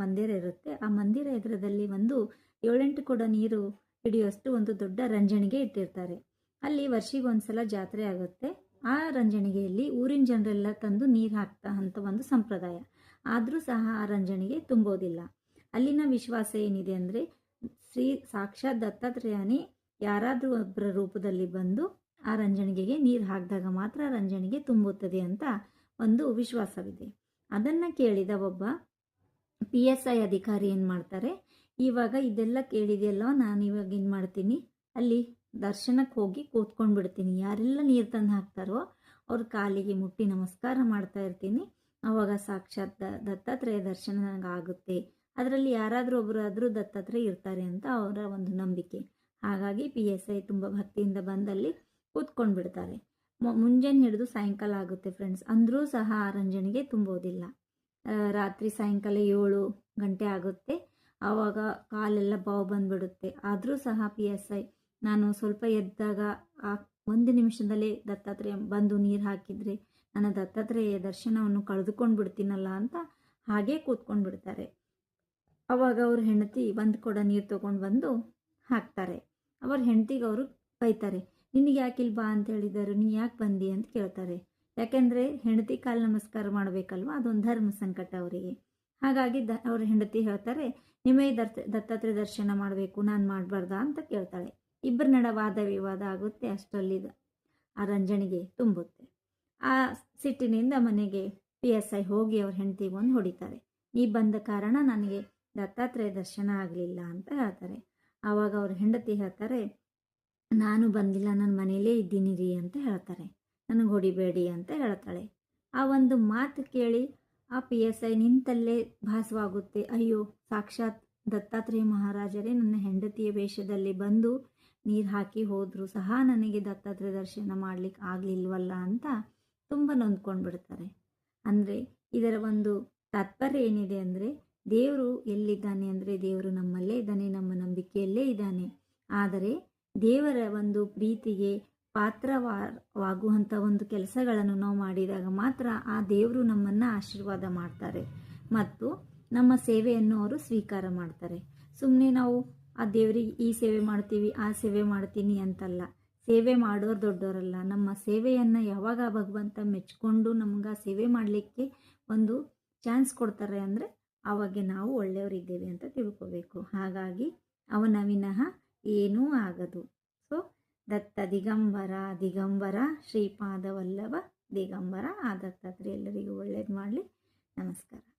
ಮಂದಿರ ಇರುತ್ತೆ. ಆ ಮಂದಿರ ಎದುರದಲ್ಲಿ ಒಂದು ಏಳೆಂಟು ಕೊಡ ನೀರು ಹಿಡಿಯುವಷ್ಟು ಒಂದು ದೊಡ್ಡ ರಂಜನಿಗೆ ಇಟ್ಟಿರ್ತಾರೆ. ಅಲ್ಲಿ ವರ್ಷಿಗೊಂದ್ಸಲ ಜಾತ್ರೆ ಆಗುತ್ತೆ. ಆ ರಂಜಣಿಗೆಯಲ್ಲಿ ಊರಿನ ಜನರೆಲ್ಲ ತಂದು ನೀರು ಹಾಕ್ತಾ ಅಂತ ಒಂದು ಸಂಪ್ರದಾಯ. ಆದರೂ ಸಹ ಆ ರಂಜನಿಗೆ ತುಂಬೋದಿಲ್ಲ. ಅಲ್ಲಿನ ವಿಶ್ವಾಸ ಏನಿದೆ ಅಂದರೆ ಶ್ರೀ ಸಾಕ್ಷಾತ್ ದತ್ತಾತ್ರೇಯನೇ ಯಾರಾದರೂ ಒಬ್ಬರ ರೂಪದಲ್ಲಿ ಬಂದು ಆ ರಂಜಣಿಗೆಗೆ ನೀರು ಹಾಕಿದಾಗ ಮಾತ್ರ ರಂಜನಿಗೆ ತುಂಬುತ್ತದೆ ಅಂತ ಒಂದು ವಿಶ್ವಾಸವಿದೆ. ಅದನ್ನು ಕೇಳಿದ ಒಬ್ಬ ಪಿ ಎಸ್ ಐ ಅಧಿಕಾರಿ ಏನು ಮಾಡ್ತಾರೆ? ಇವಾಗ ಇದೆಲ್ಲ ಕೇಳಿದೆಯಲ್ಲ, ನಾನು ಇವಾಗ ಏನು ಮಾಡ್ತೀನಿ? ಅಲ್ಲಿ ದರ್ಶನಕ್ಕೆ ಹೋಗಿ ಕೂತ್ಕೊಂಡು ಬಿಡ್ತೀನಿ ಯಾರೆಲ್ಲ ನೀರು ತಂದು ಹಾಕ್ತಾರೋ ಅವ್ರ ಕಾಲಿಗೆ ಮುಟ್ಟಿ ನಮಸ್ಕಾರ ಮಾಡ್ತಾ ಇರ್ತೀನಿ. ಆವಾಗ ಸಾಕ್ಷಾತ್ ದ- ದತ್ತಾತ್ರೇಯ ದರ್ಶನ ನನಗೆ ಆಗುತ್ತೆ ಅದರಲ್ಲಿ ಯಾರಾದರೂ ಒಬ್ಬರು ಆದರೂ ದತ್ತಾತ್ರೇಯ ಇರ್ತಾರೆ ಅಂತ ಅವರ ಒಂದು ನಂಬಿಕೆ. ಹಾಗಾಗಿ ಪಿ ಎಸ್ ಐ ತುಂಬ ಭಕ್ತಿಯಿಂದ ಬಂದಲ್ಲಿ ಕೂತ್ಕೊಂಡು ಬಿಡ್ತಾರೆ ಮುಂಜಾನೆ ಹಿಡಿದು ಸಾಯಂಕಾಲ ಆಗುತ್ತೆ ಫ್ರೆಂಡ್ಸ್ ಅಂದರೂ ಸಹ ಆ ರಂಜನೆಗೆ ತುಂಬೋದಿಲ್ಲ. ರಾತ್ರಿ ಸಾಯಂಕಾಲ ಏಳು ಗಂಟೆ ಆಗುತ್ತೆ. ಆವಾಗ ಕಾಲೆಲ್ಲ ಬಾವು ಬಂದ್ಬಿಡುತ್ತೆ. ಆದರೂ ಸಹ ಪಿ ಎಸ್ ಐ ನಾನು ಸ್ವಲ್ಪ ಎದ್ದಾಗ ಆ ಒಂದು ನಿಮಿಷದಲ್ಲೇ ದತ್ತಾತ್ರೇಯ ಬಂದು ನೀರು ಹಾಕಿದರೆ ನನ್ನ ದತ್ತಾತ್ರೇಯ ದರ್ಶನವನ್ನು ಕಳೆದುಕೊಂಡು ಬಿಡ್ತೀನಲ್ಲ ಅಂತ ಹಾಗೇ ಕೂತ್ಕೊಂಡು ಬಿಡ್ತಾರೆ ಅವಾಗ ಅವ್ರ ಹೆಂಡತಿ ಒಂದು ಕೊಡ ನೀರು ತೊಗೊಂಡು ಬಂದು ಹಾಕ್ತಾರೆ. ಅವ್ರ ಹೆಂಡತಿಗೆ ಅವರು ಬೈತಾರೆ, ನಿನಗೆ ಯಾಕೆ ಬಾ ಅಂತ ಹೇಳಿದರು ನೀ ಯಾಕೆ ಬಂದಿ? ಅಂತ ಕೇಳ್ತಾರೆ. ಯಾಕೆಂದರೆ ಹೆಂಡತಿ ಕಾಲು ನಮಸ್ಕಾರ ಮಾಡಬೇಕಲ್ವ? ಅದೊಂದು ಧರ್ಮ ಸಂಕಟ ಅವರಿಗೆ. ಹಾಗಾಗಿ ದ, ಅವ್ರ ಹೆಂಡತಿ ಹೇಳ್ತಾರೆ ನಿಮಗೆ ದತ್ತ ದತ್ತಾತ್ರೇಯ ದರ್ಶನ ಮಾಡಬೇಕು, ನಾನು ಮಾಡಬಾರ್ದಾ? ಅಂತ ಕೇಳ್ತಾಳೆ. ಇಬ್ಬರ ನಡ ವಾದ ವಿವಾದ ಆಗುತ್ತೆ ಅಷ್ಟರಲ್ಲಿ ಆ ರಂಜನಿಗೆ ತುಂಬುತ್ತೆ. ಆ ಸಿಟ್ಟಿನಿಂದ ಮನೆಗೆ ಪಿ ಎಸ್ ಐ ಹೋಗಿ ಅವ್ರ ಹೆಂಡತಿ ಒಂದು ಹೊಡಿತಾರೆ. ನೀ ಬಂದ ಕಾರಣ ನನಗೆ ದತ್ತಾತ್ರೇಯ ದರ್ಶನ ಆಗಲಿಲ್ಲ ಅಂತ ಹೇಳ್ತಾರೆ. ಆವಾಗ ಅವ್ರ ಹೆಂಡತಿ ಹೇಳ್ತಾರೆ, ನಾನು ಬಂದಿಲ್ಲ ನನ್ನ ಮನೆಯಲ್ಲೇ ಇದ್ದೀನಿ ರೀ ಅಂತ ಹೇಳ್ತಾರೆ. ನನಗೆ ಹೊಡಿಬೇಡಿ ಅಂತ ಹೇಳ್ತಾಳೆ. ಆ ಒಂದು ಮಾತು ಕೇಳಿ ಆ ಪಿ ಎಸ್ ಐ ನಿಂತಲ್ಲೇ ಭಾಸವಾಗುತ್ತೆ. ಅಯ್ಯೋ, ಸಾಕ್ಷಾತ್ ದತ್ತಾತ್ರೇಯ ಮಹಾರಾಜರೇ, ನನ್ನ ಹೆಂಡತಿಯ ವೇಷದಲ್ಲಿ ಬಂದು ನೀರು ಹಾಕಿ ಹೋದರೂ ಸಹ ನನಗೆ ದತ್ತಾತ್ರೇಯ ದರ್ಶನ ಮಾಡಲಿಕ್ಕೆ ಆಗಲಿಲ್ವಲ್ಲ ಅಂತ ತುಂಬ ನೊಂದ್ಕೊಂಡು ಬಿಡ್ತಾರೆ ಅಂದರೆ ಇದರ ಒಂದು ತಾತ್ಪರ್ಯ ಏನಿದೆ ಅಂದರೆ, ದೇವರು ಎಲ್ಲಿದ್ದಾನೆ ಅಂದರೆ ದೇವರು ನಮ್ಮಲ್ಲೇ ಇದ್ದಾನೆ, ನಮ್ಮ ನಂಬಿಕೆಯಲ್ಲೇ ಇದ್ದಾನೆ. ಆದರೆ ದೇವರ ಒಂದು ಪ್ರೀತಿಗೆ ಪಾತ್ರವಾಗುವಂಥ ಒಂದು ಕೆಲಸಗಳನ್ನು ನಾವು ಮಾಡಿದಾಗ ಮಾತ್ರ ಆ ದೇವರು ನಮ್ಮನ್ನು ಆಶೀರ್ವಾದ ಮಾಡ್ತಾರೆ ಮತ್ತು ನಮ್ಮ ಸೇವೆಯನ್ನು ಅವರು ಸ್ವೀಕಾರ ಮಾಡ್ತಾರೆ. ಸುಮ್ಮನೆ ನಾವು ಆ ದೇವರಿಗೆ ಈ ಸೇವೆ ಮಾಡ್ತೀವಿ, ಆ ಸೇವೆ ಮಾಡ್ತೀನಿ ಅಂತಲ್ಲ. ಸೇವೆ ಮಾಡೋರು ದೊಡ್ಡವರಲ್ಲ ನಮ್ಮ ಸೇವೆಯನ್ನು ಯಾವಾಗ ಭಗವಂತ ಮೆಚ್ಕೊಂಡು ನಮ್ಗೆ ಸೇವೆ ಮಾಡಲಿಕ್ಕೆ ಒಂದು ಚಾನ್ಸ್ ಕೊಡ್ತಾರೆ ಅಂದರೆ ಆವಾಗ ನಾವು ಒಳ್ಳೆಯವರಿದ್ದೇವೆ ಅಂತ ತಿಳ್ಕೋಬೇಕು. ಹಾಗಾಗಿ ಅವನ ವಿನಃ ಏನೂ ಆಗದು. ದಿಗಂಬರ ದಿಗಂಬರ ಶ್ರೀಪಾದ ವಲ್ಲಭ ದಿಗಂಬರ ಆ ಎಲ್ಲರಿಗೂ ಒಳ್ಳೇದು ಮಾಡಲಿ. ನಮಸ್ಕಾರ.